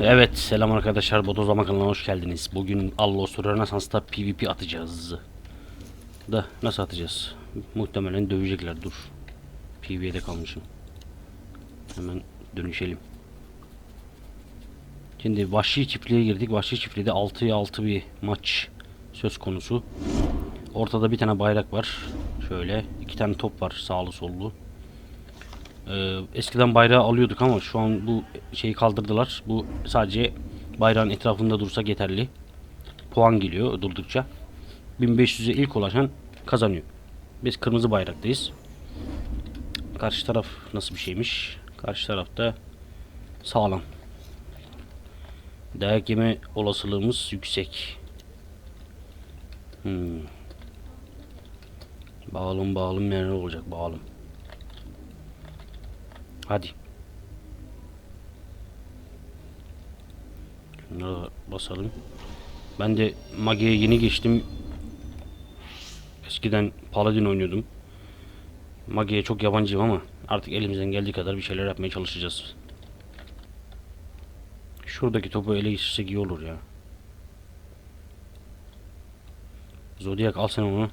Evet selam arkadaşlar Bodozlama kanalına hoş geldiniz. Bugün Allos Rönesans'ta PvP atacağız. Da nasıl atacağız? Muhtemelen dövecekler dur. PvP'de kalmışım. Hemen dönüşelim. Şimdi vahşi çiftliğe girdik. Vahşi çiftliğde 6'ya 6 bir maç söz konusu. Ortada bir tane bayrak var. Şöyle iki tane top var sağlı sollu. Ee, eskiden bayrağı alıyorduk ama şu an bu şeyi kaldırdılar. Bu sadece bayrağın etrafında dursak yeterli. Puan geliyor durdukça. 1500'e ilk ulaşan kazanıyor. Biz kırmızı bayraktayız. Karşı taraf nasıl bir şeymiş? Karşı tarafta sağlam. Dayak yeme olasılığımız yüksek. Hmm. Bağlım bağlım neler olacak bağlım. Hadi. Şunları basalım. Ben de Mage'ye yeni geçtim. Eskiden Paladin oynuyordum. Mage'ye çok yabancıyım ama artık elimizden geldiği kadar bir şeyler yapmaya çalışacağız. Şuradaki topu ele geçirsek iyi olur ya. Zodiac al sen onu.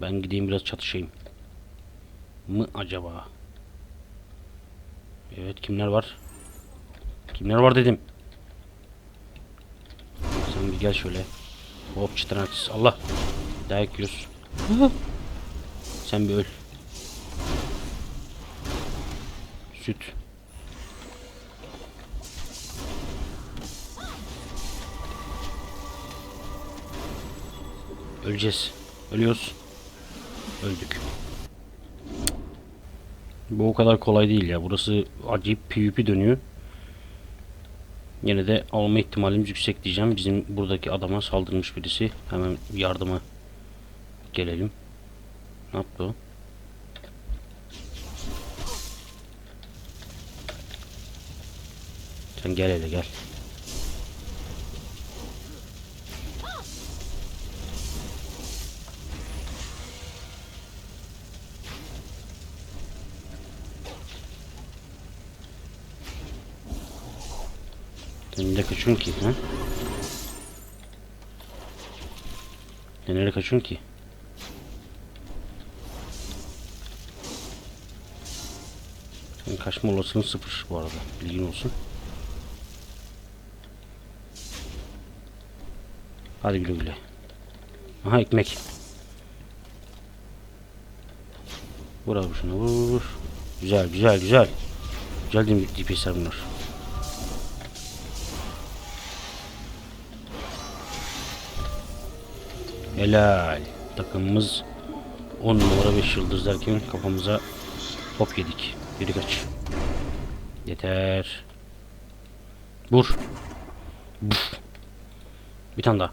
Ben gideyim biraz çatışayım. Mı acaba? Evet kimler var? Kimler var dedim. Sen bir gel şöyle. Hop çıtırnaksız. Allah. Dayak yiyoruz. Sen bir öl. Süt. Öleceğiz. Ölüyoruz. Öldük. Bu o kadar kolay değil ya. Burası acayip PvP dönüyor. Yine de alma ihtimalimiz yüksek diyeceğim. Bizim buradaki adama saldırmış birisi. Hemen yardıma gelelim. Ne yaptı o? Sen gel hele gel. De kaçıyorsun ki ha? Nereye kaçıyorsun ki? Senin kaçma olasılığın sıfır bu arada. Bilgin olsun. Hadi güle güle. Aha ekmek. Vur abi şunu vur. Güzel güzel güzel. Güzel değil mi DPS'ler bunlar? Helal. Takımımız 10 numara 5 yıldız derken kafamıza top yedik. Biri kaç. Yeter. Vur. Buf. Bir tane daha.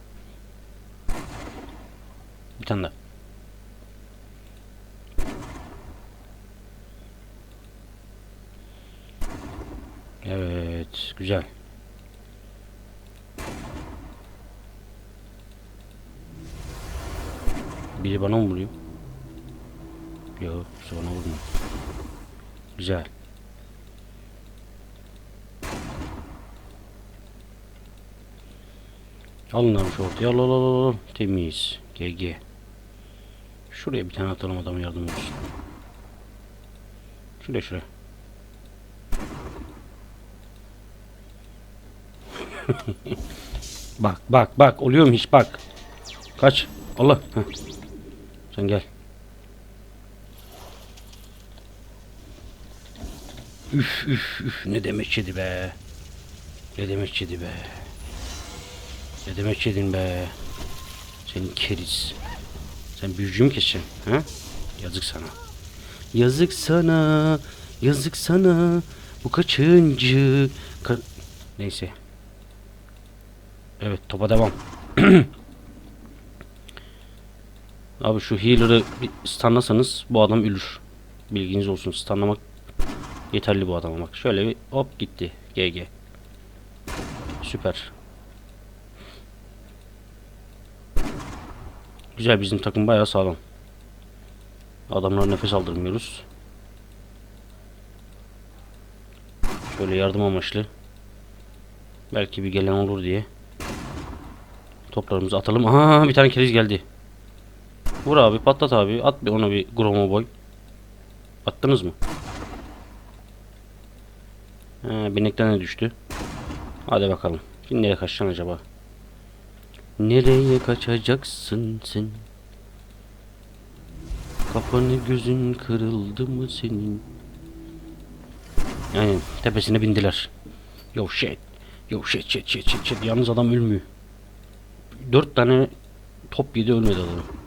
Bir tane daha. Evet, güzel. Biri bana mı vuruyor? Yok, bana vurmuyor. Güzel. Alın abi şu ortaya. Al al al al. Temiz. GG. Şuraya bir tane atalım adama yardım olsun. Şuraya şuraya. bak bak bak oluyor mu hiç bak. Kaç. Allah. Heh. Sen gel. Üf üf üf ne demek yedi be. Ne demek yedi be. Ne demek yedin be. Senin keriz. Sen büyücü mü keseceksin? Ha? Yazık sana. Yazık sana. Yazık sana. Bu kaçıncı? Ka Neyse. Evet topa devam. Abi şu healer'ı stunlasanız bu adam ölür. Bilginiz olsun. Stunlamak yeterli bu adama bak. Şöyle bir hop gitti. GG. Süper. Güzel bizim takım bayağı sağlam. Adamlara nefes aldırmıyoruz. Şöyle yardım amaçlı. Belki bir gelen olur diye. Toplarımızı atalım. Aha bir tane keriz geldi. Vur abi patlat abi. At bir ona bir gromo boy. Attınız mı? Ha, binekten de düştü. Hadi bakalım. Şimdi nereye kaçacaksın acaba? Nereye kaçacaksın sen? Kafanı gözün kırıldı mı senin? Yani tepesine bindiler. Yo shit. Yo shit shit shit shit shit. Yalnız adam ölmüyor. Dört tane top yedi ölmedi adam.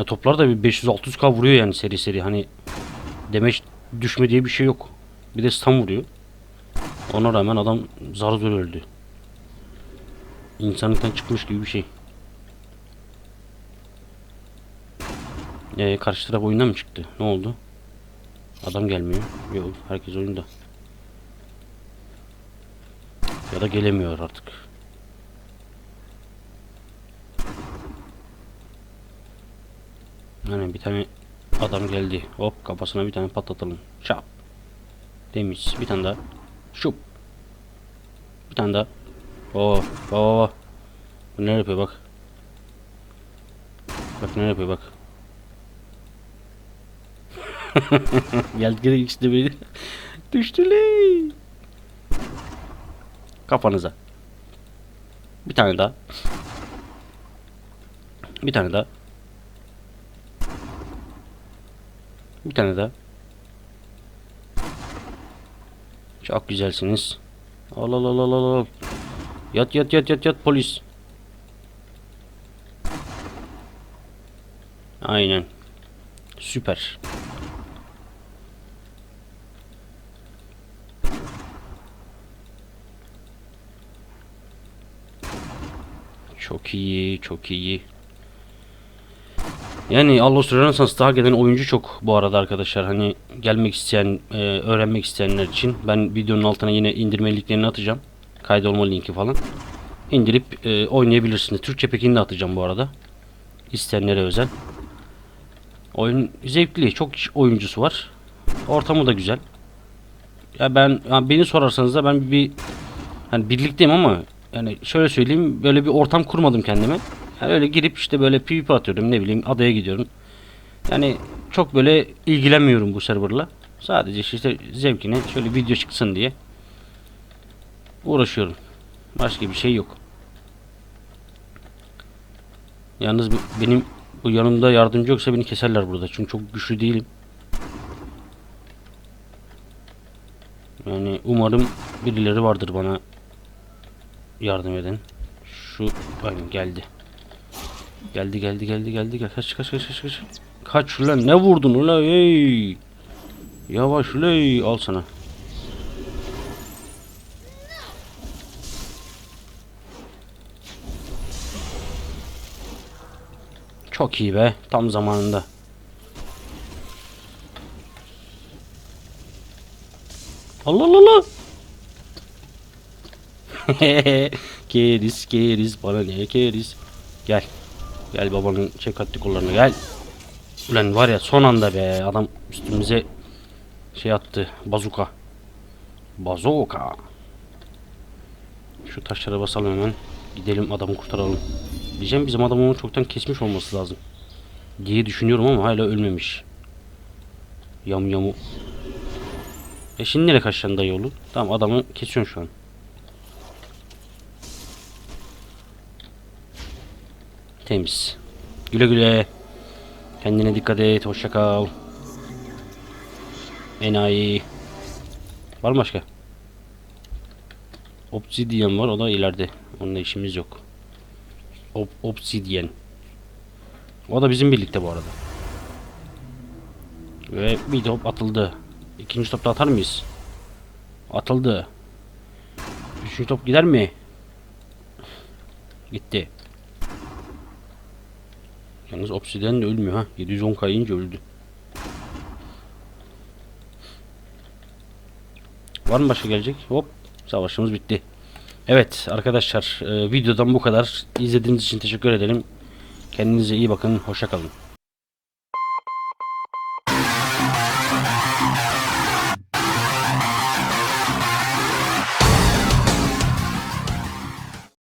Ya toplar da bir 500-600k vuruyor yani seri seri. Hani demeç düşme diye bir şey yok. Bir de stun vuruyor. Ona rağmen adam zar zor öldü. İnsanlıktan çıkmış gibi bir şey. Ee, karşı taraf oyundan mı çıktı? Ne oldu? Adam gelmiyor. Yok, herkes oyunda. Ya da gelemiyor artık. Yani bir tane adam geldi. Hop kafasına bir tane patlatalım. Çap. Temiz. Bir tane daha. Şup. Bir tane daha. Oo, oo. Bu ne yapıyor bak. Bak ne yapıyor bak. Geldi gene ikisi de beni. Düştüler. Kafanıza. Bir tane daha. Bir tane daha. Bir tane daha. Çok güzelsiniz. Al al al al al. Yat yat yat yat yat polis. Aynen. Süper. Çok iyi, çok iyi. Yani Allos Renaissance'da gelen oyuncu çok bu arada arkadaşlar. Hani gelmek isteyen, e, öğrenmek isteyenler için ben videonun altına yine indirme linklerini atacağım. Kaydolma linki falan. İndirip e, oynayabilirsiniz. Türkçe pekini de atacağım bu arada. İsteyenlere özel. Oyun zevkli, çok oyuncusu var. Ortamı da güzel. Ya ben ya beni sorarsanız da ben bir hani birlikteyim ama yani şöyle söyleyeyim böyle bir ortam kurmadım kendime. Yani öyle girip işte böyle PvP atıyorum ne bileyim adaya gidiyorum. Yani çok böyle ilgilenmiyorum bu serverla. Sadece işte zevkine şöyle video çıksın diye uğraşıyorum. Başka bir şey yok. Yalnız benim bu yanımda yardımcı yoksa beni keserler burada. Çünkü çok güçlü değilim. Yani umarım birileri vardır bana yardım eden. Şu aynen geldi. Geldi geldi geldi geldi gel kaç kaç kaç kaç kaç. Kaç ulan ne vurdun ulan hey. Yavaş ulan al sana. Çok iyi be tam zamanında. Allah Allah Allah. keriz keriz bana ne keriz. Gel. Gel babanın şefkatli kollarına gel. Ulan var ya son anda be adam üstümüze şey attı bazuka. Bazuka. Şu taşlara basalım hemen. Gidelim adamı kurtaralım. Diyeceğim bizim adam onu çoktan kesmiş olması lazım. Diye düşünüyorum ama hala ölmemiş. Yam yamu. E şimdi nereye kaçacaksın dayı oğlum? Tamam adamı kesiyorsun şu an. Temiz. Güle güle. Kendine dikkat et. Hoşça kal. Enayi. Var mı başka? Obsidian var. O da ileride. Onunla işimiz yok. Ob Obsidian. O da bizim birlikte bu arada. Ve bir top atıldı. İkinci topta atar mıyız? Atıldı. Üçüncü top gider mi? Gitti. Yalnız obsidyen de ölmüyor ha. 710 kayınca öldü. Var mı başka gelecek? Hop. Savaşımız bitti. Evet arkadaşlar e, videodan bu kadar. İzlediğiniz için teşekkür ederim. Kendinize iyi bakın. Hoşça kalın.